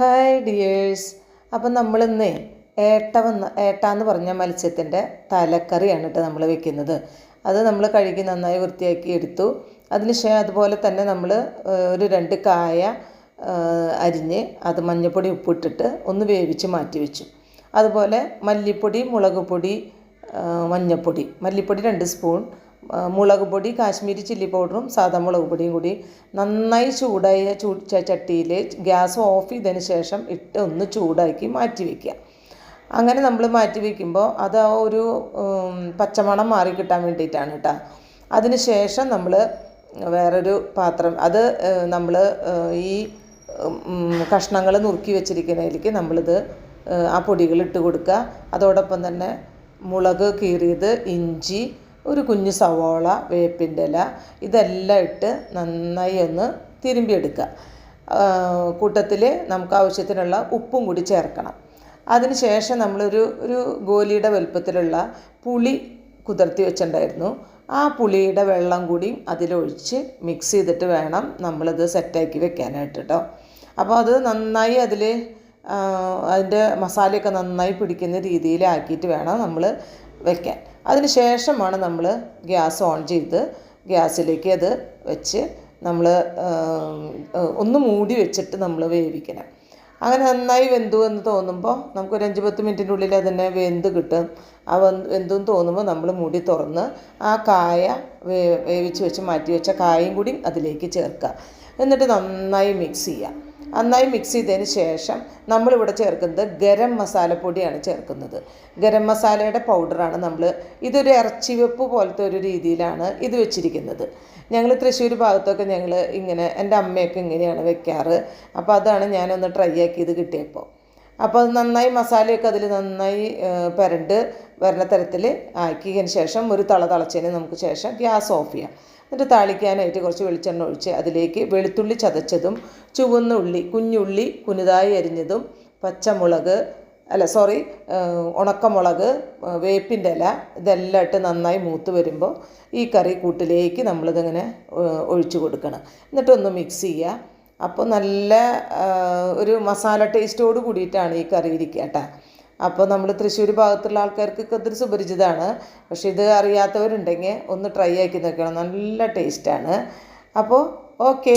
Hi dears അപ്പം നമ്മളിന്ന് ഏട്ട വന്ന് ഏട്ട എന്ന് പറഞ്ഞ മത്സ്യത്തിന്റെ തലക്കറിയാണ് കേട്ടോ നമ്മൾ വെക്കുന്നത്. അത് നമ്മൾ കഴുകി നന്നായി വൃത്തിയാക്കി എടുത്തു. അതിന് ശേഷം അതുപോലെ തന്നെ നമ്മൾ ഒരു രണ്ട് കായ അരിഞ്ഞ് അത് മഞ്ഞൾപ്പൊടി ഉപ്പിട്ടിട്ട് ഒന്ന് വേവിച്ച് മാറ്റി വെച്ചു. അതുപോലെ മല്ലിപ്പൊടി മുളക് പൊടി മഞ്ഞൾപ്പൊടി മല്ലിപ്പൊടി രണ്ട് സ്പൂൺ. മുളക് പൊടി കാശ്മീരി ചില്ലി പൗഡറും സാധാ മുളക് പൊടിയും കൂടി നന്നായി ചൂടായ ചൂ ചട്ടിയിൽ ഗ്യാസ് ഓഫ് ചെയ്തതിന് ശേഷം ഇട്ട് ഒന്ന് ചൂടാക്കി മാറ്റി വയ്ക്കുക അങ്ങനെ നമ്മൾ മാറ്റി വയ്ക്കുമ്പോൾ അത് ആ ഒരു പച്ചമണം മാറി കിട്ടാൻ വേണ്ടിയിട്ടാണ് കേട്ടോ. അതിന് ശേഷം നമ്മൾ വേറൊരു പാത്രം അത് നമ്മൾ ഈ കഷ്ണങ്ങൾ നുറുക്കി വെച്ചിരിക്കുന്നതിലേക്ക് നമ്മളിത് ആ പൊടികൾ ഇട്ട് കൊടുക്കുക. അതോടൊപ്പം തന്നെ മുളക് കീറിയത് ഇഞ്ചി ഒരു കുഞ്ഞു സവോള വേപ്പിന്റെ ഇല ഇതെല്ലാം ഇട്ട് നന്നായി ഒന്ന് തിരുമ്പിയെടുക്കുക. കൂട്ടത്തിൽ നമുക്ക് ആവശ്യത്തിനുള്ള ഉപ്പും കൂടി ചേർക്കണം. അതിന് ശേഷം നമ്മളൊരു ഒരു ഗോലിയുടെ വലുപ്പത്തിലുള്ള പുളി കുതിർത്തി വെച്ചിട്ടുണ്ടായിരുന്നു. ആ പുളിയുടെ വെള്ളം കൂടി അതിലൊഴിച്ച് മിക്സ് ചെയ്തിട്ട് വേണം നമ്മളിത് സെറ്റാക്കി വെക്കാനായിട്ട് കേട്ടോ അപ്പോൾ അത് നന്നായി അതിൽ അതിന്റെ മസാലയൊക്കെ നന്നായി പിടിക്കുന്ന രീതിയിലാക്കിയിട്ട് വേണം നമ്മൾ വെക്കാൻ. അതിന് ശേഷമാണ് നമ്മൾ ഗ്യാസ് ഓൺ ചെയ്ത് ഗ്യാസിലേക്ക് അത് വെച്ച് നമ്മൾ ഒന്ന് മൂടി വെച്ചിട്ട് നമ്മൾ വേവിക്കണം. അങ്ങനെ നന്നായി വെന്തു എന്ന് തോന്നുമ്പോൾ നമുക്കൊരു അഞ്ച് പത്ത് മിനിറ്റിന്റെ ഉള്ളിൽ അതിനെ വെന്ത് കിട്ടും. ആ വെന്ത് എന്ന് തോന്നുമ്പോൾ നമ്മൾ മൂടി തുറന്ന് ആ കായ വേവിച്ച് വെച്ച് മാറ്റി വെച്ച കായും കൂടി അതിലേക്ക് ചേർക്കുക. എന്നിട്ട് നന്നായി മിക്സ് ചെയ്യുക. നന്നായി മിക്സ് ചെയ്തതിന് ശേഷം നമ്മളിവിടെ ചേർക്കുന്നത് ഗരം മസാലപ്പൊടിയാണ് ചേർക്കുന്നത്. ഗരം മസാലയുടെ പൗഡറാണ് നമ്മൾ ഇതൊരു ഇറച്ചി വെപ്പ് പോലത്തെ ഒരു രീതിയിലാണ് ഇത് വെച്ചിരിക്കുന്നത്. ഞങ്ങൾ തൃശ്ശൂർ ഭാഗത്തൊക്കെ ഞങ്ങൾ ഇങ്ങനെ എന്റെ അമ്മയൊക്കെ ഇങ്ങനെയാണ് വെക്കാറ്. അപ്പോൾ അതാണ് ഞാനൊന്ന് ട്രൈ ആക്കിയത് കിട്ടിയപ്പോൾ. അപ്പോൾ അത് നന്നായി മസാലയൊക്കെ അതിൽ നന്നായി പരണ്ട് വരുന്ന തരത്തിൽ ആക്കിയതിന് ശേഷം ഒരു തള തളച്ചതിന് നമുക്ക് ശേഷം ഗ്യാസ് ഓഫ് ചെയ്യാം. എന്നിട്ട് താളിക്കാനായിട്ട് കുറച്ച് വെളിച്ചെണ്ണ ഒഴിച്ച് അതിലേക്ക് വെളുത്തുള്ളി ചതച്ചതും ചുവന്ന ഉള്ളി കുഞ്ഞുള്ളി കുനുതായി അരിഞ്ഞതും പച്ചമുളക് അല്ല സോറി ഉണക്കമുളക് വേപ്പിന്റെ ഇല ഇതെല്ലാം ഇട്ട് നന്നായി മൂത്ത് വരുമ്പോൾ ഈ കറി കൂട്ടിലേക്ക് നമ്മളിതിങ്ങനെ ഒഴിച്ചു കൊടുക്കണം. എന്നിട്ടൊന്ന് മിക്സ് ചെയ്യുക. അപ്പോൾ നല്ല ഒരു മസാല ടേസ്റ്റോട് കൂടിയിട്ടാണ് ഈ കറി ഇരിക്കുക കേട്ടോ. അപ്പോൾ നമ്മൾ തൃശ്ശൂർ ഭാഗത്തുള്ള ആൾക്കാർക്കൊക്കെ ഇതൊരു സുപരിചിതമാണ്. പക്ഷേ ഇത് അറിയാത്തവരുണ്ടെങ്കിൽ ഒന്ന് ട്രൈ ആക്കി നോക്കണം. നല്ല ടേസ്റ്റാണ്. അപ്പോൾ ഓക്കേ.